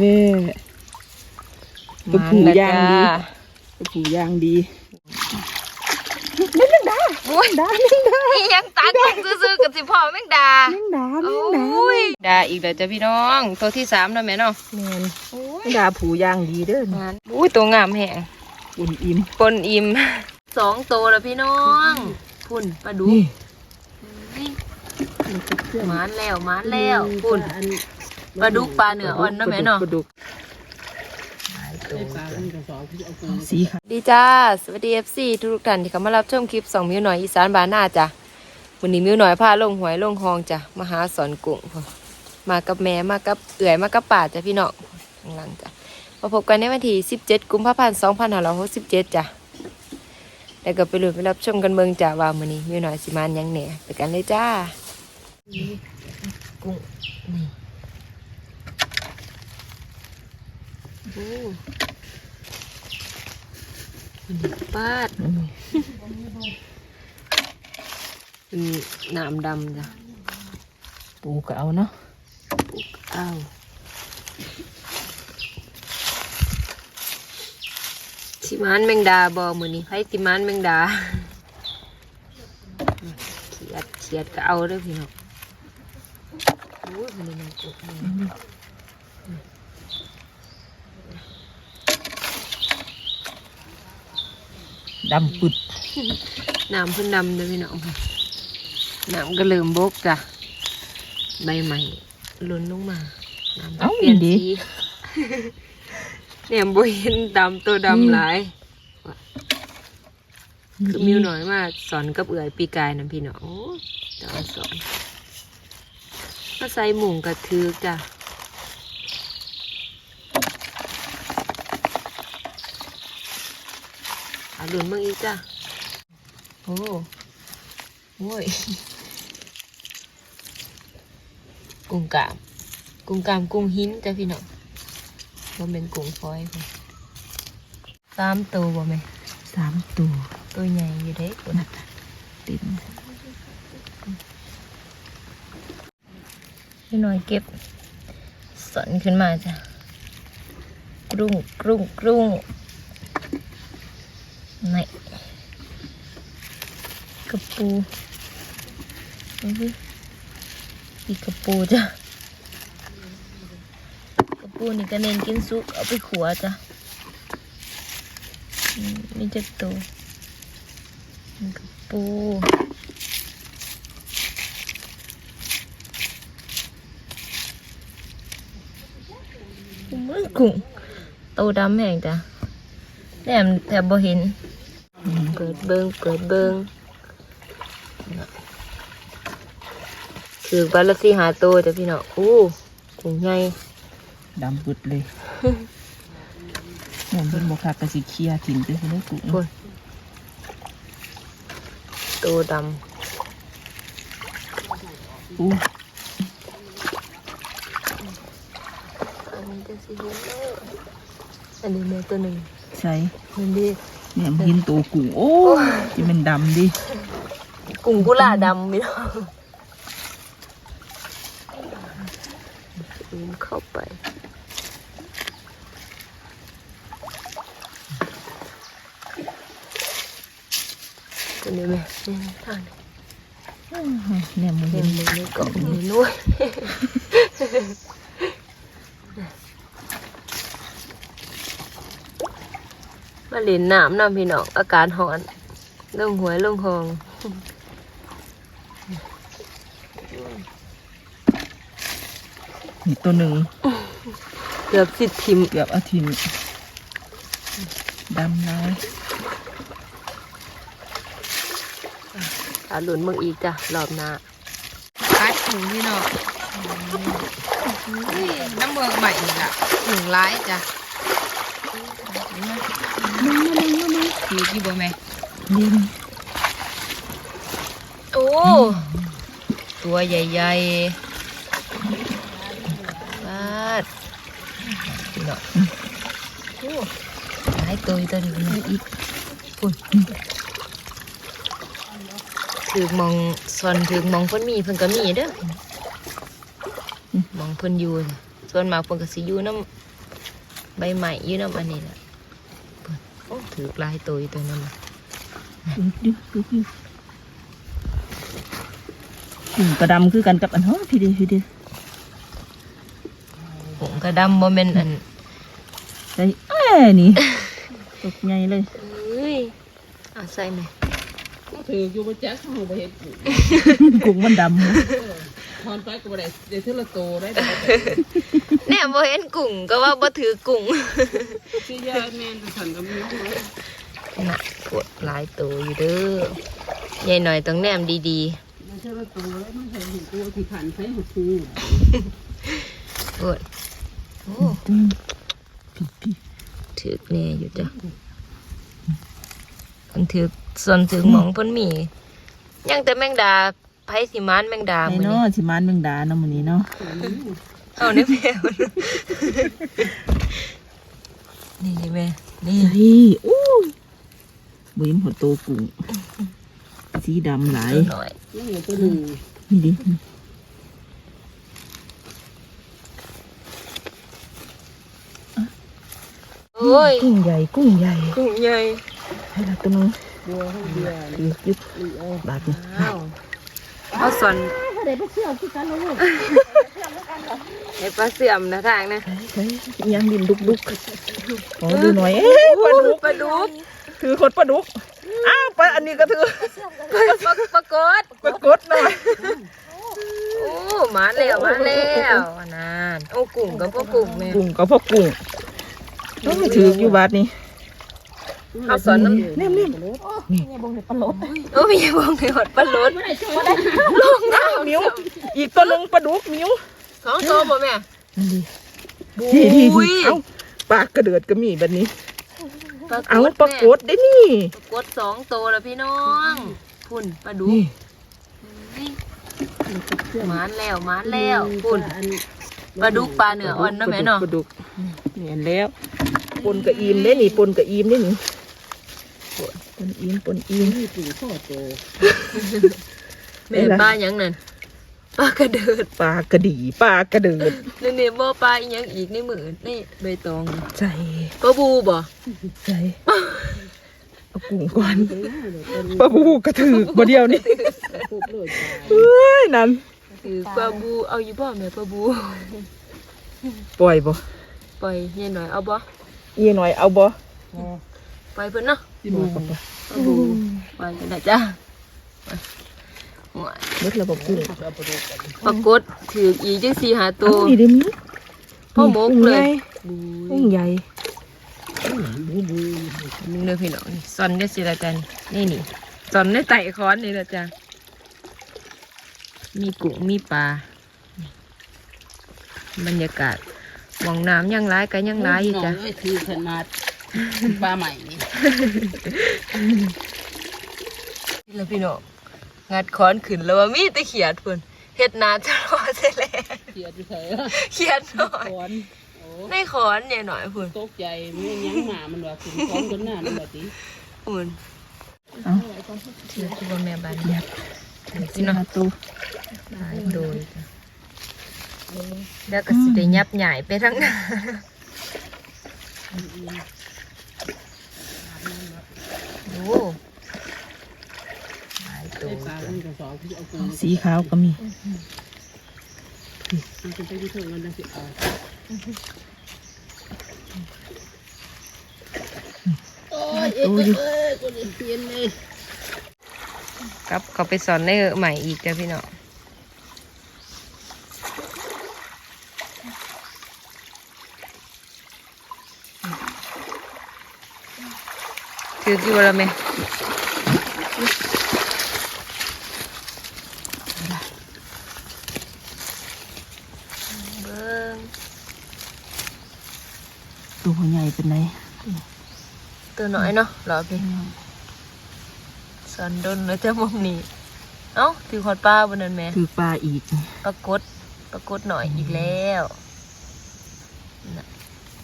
เว้ยกระปูย่างดีกระปูย่างดีโอ้ยดาแมงดาอีหยังตากุ้งซื่อๆกับสิพ่อแมงดาแมงดาแมงดาโอ้ยดาอีกแล้วจ้ะพี่น้อง ตัวที่สามแล้วแม่เนาะแมนโอ้ยแมงดาผูย่างดีเด้องานอุ้ยตัวงามแหงอุ่นอิ่มปนอิ่มสองตัวแล้วพี่น้องพุ่นปลาดุกนี่หมานแล้วหมานแล้วพุ่น ปลาดุกปลาเนื้ออ่อนเนาะแม่เนาะปลาดุกสีค่ะดีจ้า สวัสดีเอฟซีทุกท่านที่เข้ามารับชมคลิปสองมิวหน่อยอีสานบานหน้าจ้ะวันนี้มิวหน่อยพาลงหวยลงคลองจ้ะมาหาสอนกุ้งพุ่นมากับแม่มากับเอื่อยมากับป่าจ้ะพี่น้องข้างหลังจ้ะมาพบกันในวันที่17 กุมภาพันธ์2567จ้ะแล้วก็ไปลุ้นไปรับชมกันเบิ่งจ้ะว่ามื้อนี้มิวหน่อยสิมานหยังแหน่ไปกันเลยจ้ากุ้งนี่ โอ้ปาดเป็นน้ำดำจ้ะปูก็เอาเนาะอ้าวสิมานแมงดาบอมือนี้ไผสิมานแมงดาเขียดเขียดก็เอาเด้อพี่น้องโอ้ยมันนี่มันกุดนี่ ดำปึดน้ำเพิ่นดำเด้อพี่น้องน้ำก็เริ่มบกจ้ะใบใหม่หล่นลงมาน้ำก็เปลี่ยนสีเนี่ยบ่เห็นดำตัวดำหลายคือมิวหน่อยมากสอนกับเอื่อยปีกายนะพี่น้องโอ้แต่ว่าสอนมาใส่หมุงกระทือจ้ะ อาหลุนเมื่ออีกจ้ะ โอ้โอ้ย กุ้งกาม กุ้งกามกุ้งหินจ้ะพี่น้องมันเป็นกุ้งฟอยค่ะสามตัวบ่แม่สามตัว ตัวใหญ่อยู่เด้คุณติดพี่น้อยเก็บสอนขึ้นมาจ้ะกรุ้งกรุ้งกรุ้ง นี่กระปูอีกกระปูจ้ะกระปูนี่ก็เน้นกินซุกเอาไปขัวจ้ะอืมนี่จะโตวกระปูมือกุ้งโตดำแห้งจ้ะแถมแถมบ่เห็น เปิดเบิงเปิดเบิงถือบัลละสีหาโตวจ้ะพี่น้องอู้กุ้งใหญ่ดำปึดเลยเหมือนเป็นบกคักกะสิเคลียร์ถิ่นไปเลยกูพุ่นโตดอู้ำอันนี้จะสีเห็นเลยอันนี้แม่ตัวหนึ่งใช่มันดี เนี่ยมันเห็นตัวกุ้งโอ้ยที่มันดำดิกุ้งกุหลาดำพี่น้องซู มเข้าไปตัวนี้ไหมนี่ทางนี้เนี่ยมันเห็เห็นนมือนี่กล่องนี่นุ้ยมาเล่นน้ำน้ำพี่น้องอากาศร้อนลงหวยลงหองนี่ตัวหนึ่งเกือบสิทิมเกือบอาทิตย์ดำร้ายอาหลุนมึงอีกจ้ะรอบหน้าคัดถุงพี่น้องอุ้ยน้ำเมืองใหม่อีกอะหนึ่งร้ายจ้ะ ถือกี่บ่แม่เล่นโอ้ตัวใหญ่ๆบาดพี่น้องโอ้หลายตัวอยู่ตัวนี้พี่น้องอีกปุ่นถือมองซอนถือมองเพิ่นมีเพิ่นก็มีเด้อมองเพิ่นอยู่น่ะส่วนมากเพิ่นก็สิอยู่น้ำใบใหม่อยู่น้ำอันนี้แหละเพิ่นโอ้ ถือลายตัวตัวนั้นน่ะดูดูดูกุ้งกระดำคือกันกับอันเฮ้พี่เดีพี่เดีผมกระดำบ่แม่นอันใส่เอ้ยนี่ตกใหญ่เลยเอ้ยเอาใส่ไหมถืออยู่บนแจ็คเขาบ่เห็นกุ้งมันดำ ทอนไปก็บ่ได้เดี๋ยวเทละโตได้แต่แน่บ่เห็นกุ้งก็ว่าบ่ถือกุ้งที่ยาแม่นสั่นก็มีเนาะน่ะกดหลายตัวอยู่เด้อยายหน่อยต้องแนมดีเดี๋ยวเทละโตแล้วมันเห็นถึงตัวที่ขันใช้หัวซื้อๆกดโอ้พี่พี่ถือแน่อยู่จ้ะมันถือส่วนถือหมองเพิ่นมี ยังแต่แมงดา ไผสิมานแมงดาไอ้มื้อเนาะนี้สิมานเมืองดาเนาะมื้อนี้เนาะเอาในแมวนี่แม่นี่เฮ้ยอู้บุยมหัวโตกุ้งสีดำหลายหน่อยนี่เหลือตัวหนึ่งนี่ดิโอ้ยกุ้งใหญ่กุ้งใหญ่กุ้งใหญ่ให้ละตัวนึงบัวให้เบียร์ถือยึดบาดนี่อ้าว เอาสอนได้ไปเที่ยวที่กันแล้วลูกให้ปลาเสื่อมนะทางนะเฮ้ยยังดินดุกดุกขอดูหน่อยเอ๊ะปลาดุกปลาดุกถือคนปลาดุกอ้าวปลาอันนี้ก็ถือปลาปลากดปลากดหน่อยโอ้มาแล้วมาแล้วนานโอ้กุ้งกับพวกกุ้งแม่กุ้งกับพวกกุ้งต้องไม่ถืออยู่บาทนี้ เอาสอนน้ำเนี่ยเนี่ยโอ้มีอย่าบอกเลยหดปลาลดลงน้ำมิวอีกตัวหนึ่งปลาดุกมิวสองตัวบ่แม่นี่ดิบุ้ยเอ้าปลากระเดือดก็มีแบบนี้ปลาเอากดปลากดได้นี่ปลากดสองตัวแล้วพี่น้องพุ่นปลาดุกนี่มานแล้วมานแล้วพุ่นปลาดุกปลาเนื้ออ่อนเนาะแม่เนาะปลาดุกเนี่ยแล้ว ปนกระอีมได้นี่ปนกระอีมได้นี่ปนอีมปนอีมนี่ปู่พ่อโตแม่ปลาหยังนั่นปลากระเดิดปลากระดีปลากระเดือดนี่นี่บ่ปลาอีหยังอีกในมือนี่ใบตองนี่ใจปลาบูบ่ใจเอากุ้งก่อนปลาบูกระถือกบ่เดียวนี่ปุ๊บเลยตายเฮ้ยนั่นคือปลาบูเอาอยู่บ่แม่ปลาบูปล่อยบ่ปล่อยเย็นหน่อยเอาบ่ เอียหน่อยเอาบ่ปล่อยเพิ่นเนาะที่บูปลาบูปล่อยกันนะจ้าหัวเบิดแล้วบ่กุ้งปรากฏถืออีกจังสี่หาตัเอาวดีเด้อมิพ่อหมกเลยกุ้งใหญ่นึงเด้อพี่น้องนี่ซอนได้สิละจันนี่นี่ซอนได้ไต่ค้อนนี่ละจ้ะมีกุ้งมีปลาบรรยากาศ หมองน้ำยังร้ายกันยังร้ายอยู่จ้ะน้งเอ้ยคือขนาดปลาใหม่นี่นี่ละพี่น้องงัดค้อนขึ้นแล้วว่ามีแตะเขียดเพิ่นเฮ็ดนาจะรอใช่แล้วเสียที่ใส่เขียดหน่อยถอนโอ้ในค้อนใหญ่หน่อยเพิ่นตกใจไม่ยังหมามันว่าถึงพร้อมกันหน้ามันแบบนี้เพิ่นเอาถือคือว่าแม่บ้านเดี๋ยวถือสิสิเนาะเนาะตัวหลายโดยจ้ะแล้วก็สิได้ยับใหญ่ไปทั้งหน้าโอ้หลายตัวได้ปลาเป็นกระสอบที่เอาปูสีขาวก็มีมันจะไปที่ถึงมันจะสิเอาโอ้ยเอ้ยเอ้ยกูได้เปลี่ยนเลยครับเขาไปสอนในใหม่อีกจ้ะพี่น้องถือกี่วันละ แม่เบิ้งตัวใหญ่เป็นไงตัวน้อยเนาะรอพี่สอนดนแล้วจะมองนี่เอ้าถือขอดปลาบนนั้นแม่คือปลาอีกปรากฏปรากฏหน่อยอีกแล้ว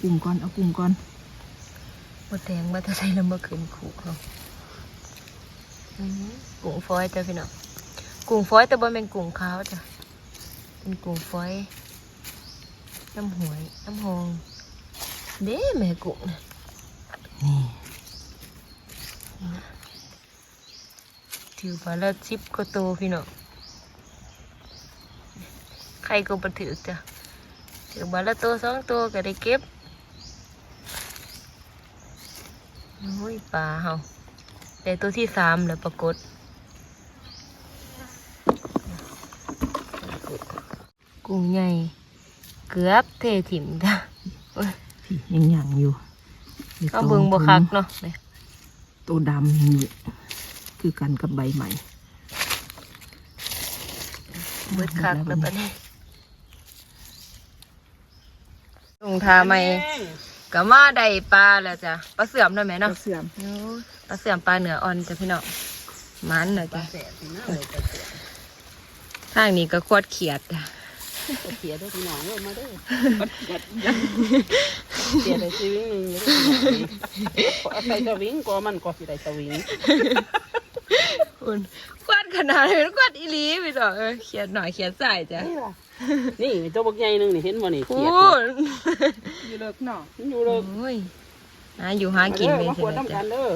กุ้งก่อน เอากุ้งก่อน มาแทงมาจะใส่แล้วมาขึ้นขู่เขาอื้อหือกุ้งฟอยจ้ะพี่น้องกุ้งฟอยแต่บ่เป็นกุ้งขาวจ้ะเป็นกุ้งฟอย น้ำหวยน้ำหองเด้แม่กุ้งน่ะนี่ถือมาแล้วชิปก็โตพี่น้องใครก็บันถือจ้ะถือมาแล้วโตสองตัวก็ได้เก็บ โอ้ยปลาเฮาแต่ตัวที่สามแล้วปรากฏกุ้งใหญ่เกือบเทถิ่มจ้ะพี่ยังหยังอยู่มีก็เบิ่งบ่คักเนาะเนี่ยตัวดำนี่คือกันกับใบใหม่เบิดคักแล้วปะนี่ลงทาใหม่ ก็มาได้ปลาแล้วจ้ะปลาเสื่อมได้ไหมเราเนาะเสื่อมโอ้ยปลาเสื่อมปลาเหนืออ่อนจ้ะพี่น้องมันน่ะจ้ะแสบสินะเลยจะเสียทางนี้ก็ควดเขียดจ้ะก็เสียด้วยพี่น้องเว้ยมาเด้อเสียได้ชีวิตหนึงอยู่ด้วยเอาใส่สวิงก็มันก็สิได้สวิง อุ่นควดขนาดนี้ควดอีหลีพี่น้องเอ้ยเขียดหน่อยเขียดใส่จ้ะนี่ตัวบักใหญ่หนึงนี่เห็นบ่นี่พูเขียดดอยู่เลิกเนาะมันอยู่เลยโอ้ยหาอยู่หากินเลยมาใช่ขวดไหมน้ำกัจ้ะนเด้อ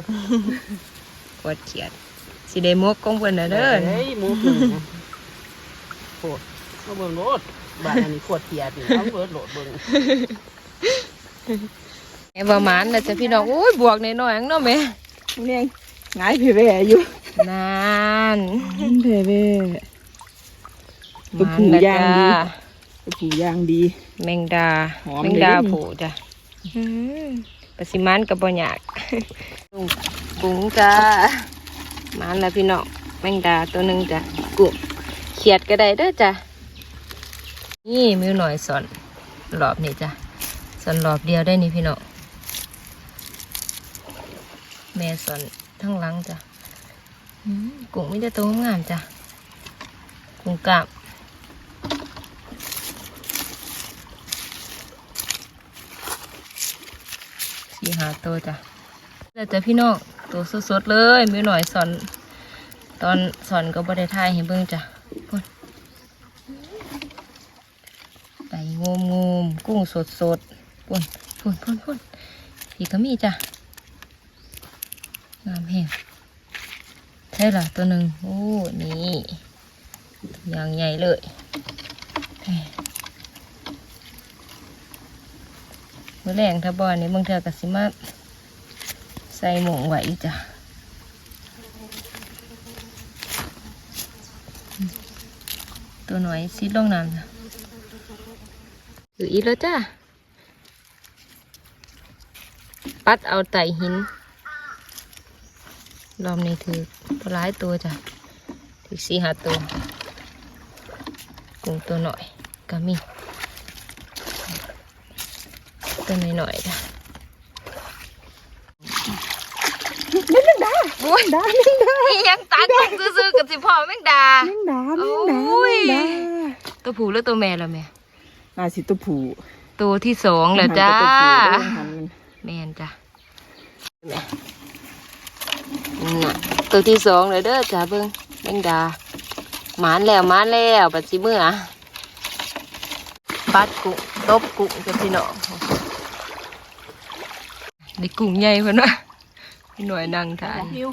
ควดเขียดสิได้มกกองเพิ่นน่ะเด้อเฮ้ยหมูหนึ่งนะโคตรมาเบิ่งโลดบ้านอันนี้ขวดเขียดนี่เอาเบิดโหลดเบิ่งแม่ประมาณน่ะจ้ะพี่น้องโอ้ยบวกในน้อยๆเนาะแม่เนี่ยหงายเพแว่อยู่ นานเพแว่ตัวผู้มันน่ะย่างจ้ดีตัวผู้ย่างดี แมงดาหอมแมงดาเลยนี่ผูจ้ะอืมปสิมันกับบ่อยากกุ้งกุ้งจ้ามันแล้วพี่น้องแมงดาตัวหนึ่งจ้ะกุ้งเขียดก็ได้เด้อจ้ะนี่มิวหน่อยสอนรอบนี่จ้ะสอนรอบเดียวได้นี่พี่น้องแม่สอนทั้งหลังจ้ะอืม กุ้งไม่ได้ตัวงามจ้ะกุ้งกล้ามสี่หาตัวจ้ะแล้วจะพี่น้องตัวสดๆเลยมีหน่อยสอน ตอนสอนก็บ่ได้ทายให้เบิ่งจ้ะพุ่นไปงมงมกุ้งสดสดๆพุ่นพุ่นพุ่นพุ่นพี่ก็มีจ้ะงามแฮง ใช่ล่ะตัวหนึ่งโอ้นี่อย่างใหญ่เลยแหม่มื่อแรงถ้าบอลนี่บางเทือกสิมาใส่หมงไว้จ้ะตัวหน่อยซิดลงน้ำจ้ะอยู่อีแล้วจ้าปัดเอาไตหิน รอบนี้ถือปลาหลายตัวจ้ะถือสี่ห้าตัวกุ้งตัวหน่อยก็มีตัวหน่อยหน่อยๆจ้ะแมงดาโอ้ยดาแมงดายังตากลงซื้อๆกับสิพ่อแมงดาแมงดาแมงดาโอ้ยแมงดาตัวผู้หรือตัวแม่ละแม่น่าสิตัวผู้ตัวที่สองแล้วจ้าหันไปตัวผู้เด้อหันมันแม่นจ้ะแม่ น่ะ ตัวที่สองเลยเด้อจ้าเบิ้งแมงดาหมานแล้วหมานแล้วปัดสิเมื่อปัดกุ้งตบกุ้งกับพี่น้องได้กุ้งใหญ่เพิ่นวะพี่หน่วยนั่งทานหิว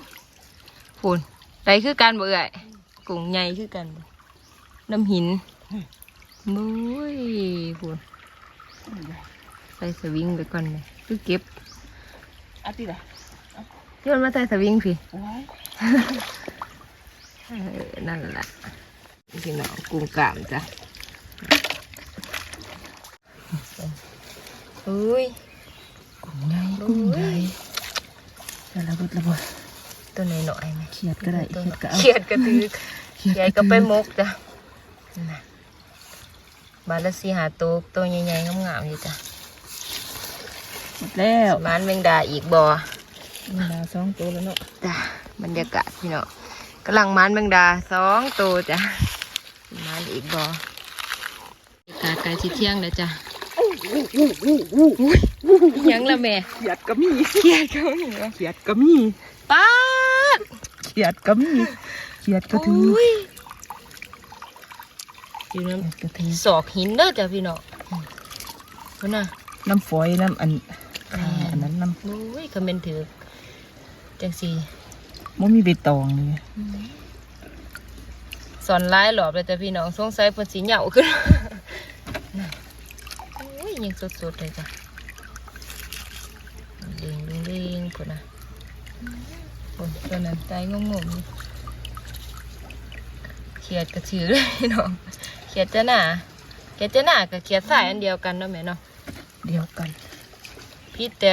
พูนได้คือกันบ่เอ่ยกุ้งใหญ่คือกันบ่น้ำหินมุ้ยพูนใส่สวิงไปก่อนเลยคือเก็บอาทิตย์ละ โยนมาใส่สวิงพี่โอ้ยเออนั่นแหละพี่น้องกุ้งกล้ามจ้ะอุ้ยกุ้งใหญ่กุ้งใหญ่แล้วระเบิดระเบิดตัวหน่อยหน่อยๆไหมเขียดก็ได้เขียดก็เอาเขียดกระตือเขียดก็ไปมกจ้ะน่ะบาทละสี่หาตัวตัวใหญ่ๆงามๆอยู่จ้ะหมดแล้วมานแมงดาอีกบ่ แมงดาสองตัวแล้วเนาะจ้ะบรรยากาศพี่น้องกำลังมานแมงดาสองตัวจ้ะมานอีกบ่กาไก่สิเที่ยงแล้วจ้ะยังละแม่เขียดก็มีเขียดเขาหนิวะเขียดก็มีป้าดเขียดก็มีเขียดก็ถือโอ้ยอยู่น้เขียดก็ถือำศอกหินเด้อจ้ะพี่น้องพุ่นน่ะน้ำฝอยน้ำอันอ่าอันนั้นน้โอ้ยคอมเมนถือ จังสีำมันมีใบตองเลยสอนไล่หลอบเลยแต่พี่น้องสงสัยเพิ่นสีเหยาขึ้นน่ะโอ้ยยังสดๆเลยจ้ะเด้งเด้งเด้งพุ่นน่ะพุ่นตัวนั้นใจงงๆอยู่เขียดกระชือเลยพี่น้องเขียดจะหนาเขียดจะหนากับเขียดสายอันเดียวกันเนาะแม่เนาะเดียวกัน พี่แต่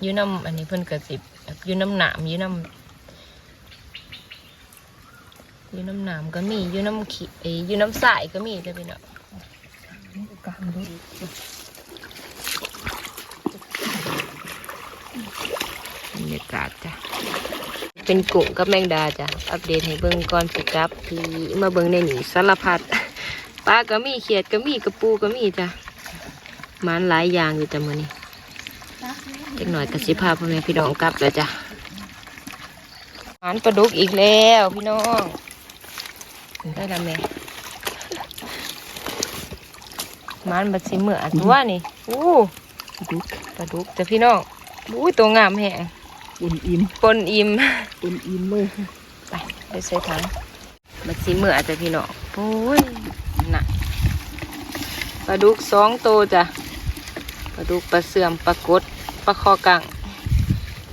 อยูน้ำอันนี้เพิ่นกระสิบ อยู่น้ำหนามอยู่น้ำอยู่น้ำหนามก็มีอยู่น้ำขี้อยอยูน้ำสายก็มีจ้ะพี่เนาะกางด้วยบรรยากาศจ้ะเป็นกุ้งกับแมงดาจ้ะ อัปเดตให้เบิ่งก่อนสิกลับที่มาเบิ่งในหนีสารพัดปลาก็มีเขียดก็มีกระปูก็มีจ้ะมันหลายอย่างอยู่จ้ะมื้อนี้ จักหน่อยก็สิพาพ่อแม่พี่น้องกลับแล้วจ้ะมันปลาดุกอีกแล้วพี่น้องได้ละแม่มันบัดสิเหมืออันตัวนี่อู้ดุกปลาดุกจ้ะพี่น้องอุ้ยตัวงามแฮงอุ่นอิ่มปนอิ่มอุ่นอิ่มเลยไปไปใส่ถังบัดสิเหมือจ้ะพี่น้องโอ้ยน่ะปลาดุกสองตัวจ้ะ ปลาดุกปลาเสื่อมปลากดปลาคอกัง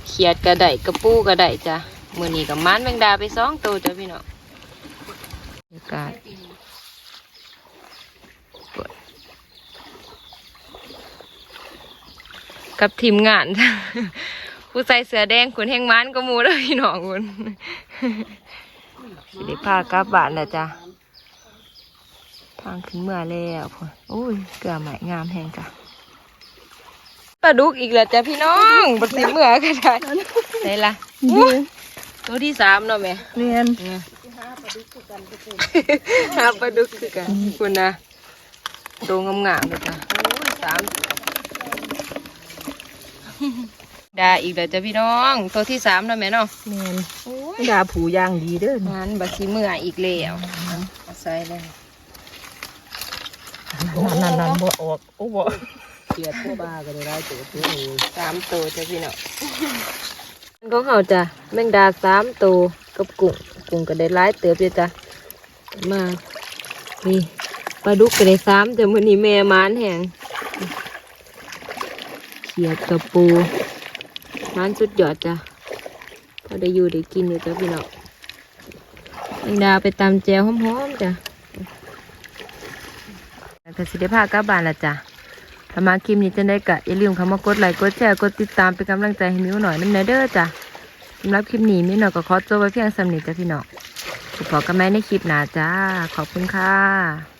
เขียดกระไดกระปูกระไดจ้ะมือนี้กับมันแมงดาไปสองตัวจ้ะพี่น้องบรรยากาศปวดกับทีมงานจ้ะผู้ใส่เสื้อแดงขุนแห้งมันก็มูแล้วพี่น้องคุณสิได้พากลับบ้านแล้วจ้ะทางขึ้นเมื่อแล้วพุ่นโอ้ยเกลือใหม่งามแหงจ้ะ ปลาดุกอีกแล้วจ้ะพี่น้องบัดสิเมื่อก็ได้ไหนล่ะอุ๊ยตัวที่สามเนาะแม่เรียนเนี่ยหาปลาดุกคือกันคุณนะตัวงามๆเลยจ้ะโอ้ยสามดาอีกแล้วจ้ะพี่น้อง ตัวที่สามเนาะแม่เนาะเรียนโอ้ยดาผูย่างดีเด้องานบัสิเมื่ออีกแล้วเอาใส่เลยนั่นนั่นนั่นบ่ออกโอ้บ่ เขียดพวกบ้าก็ได้ได้ตัวตัวเองสามตัวจ้ะพี่น้องของเขาจ้ะแมงดาสามตัวกับกุ้งกุ้งก็ได้หลายเติบอยู่จ้ะมานี่ปลาดุกก็ได้สามจ้ะมื้อนี้แม่มานแหงเขียดกับปูมานสุดยอดจ้ะพอได้อยู่ได้กินอยู่จ้ะพี่น้องแมงดาไปตำแจวหอมๆจ้ะแล้วก็สิได้พากลับบ้านละจ้ะ ถ้ามาคลิปนี้จะได้กะอย่าลืมเข้ามากดไลค์กดแชร์กดติดตามเป็นกำลังใจให้มิวหน่อยน้ำเนเด้อจ้ะสำหรับคลิปนี้มิวหน่อยก็ขอจบไว้เพียงสำนิทจ้ะพี่น้องพบกันใหม่ในคลิปหน้าจ้า ขอบคุณค่ะ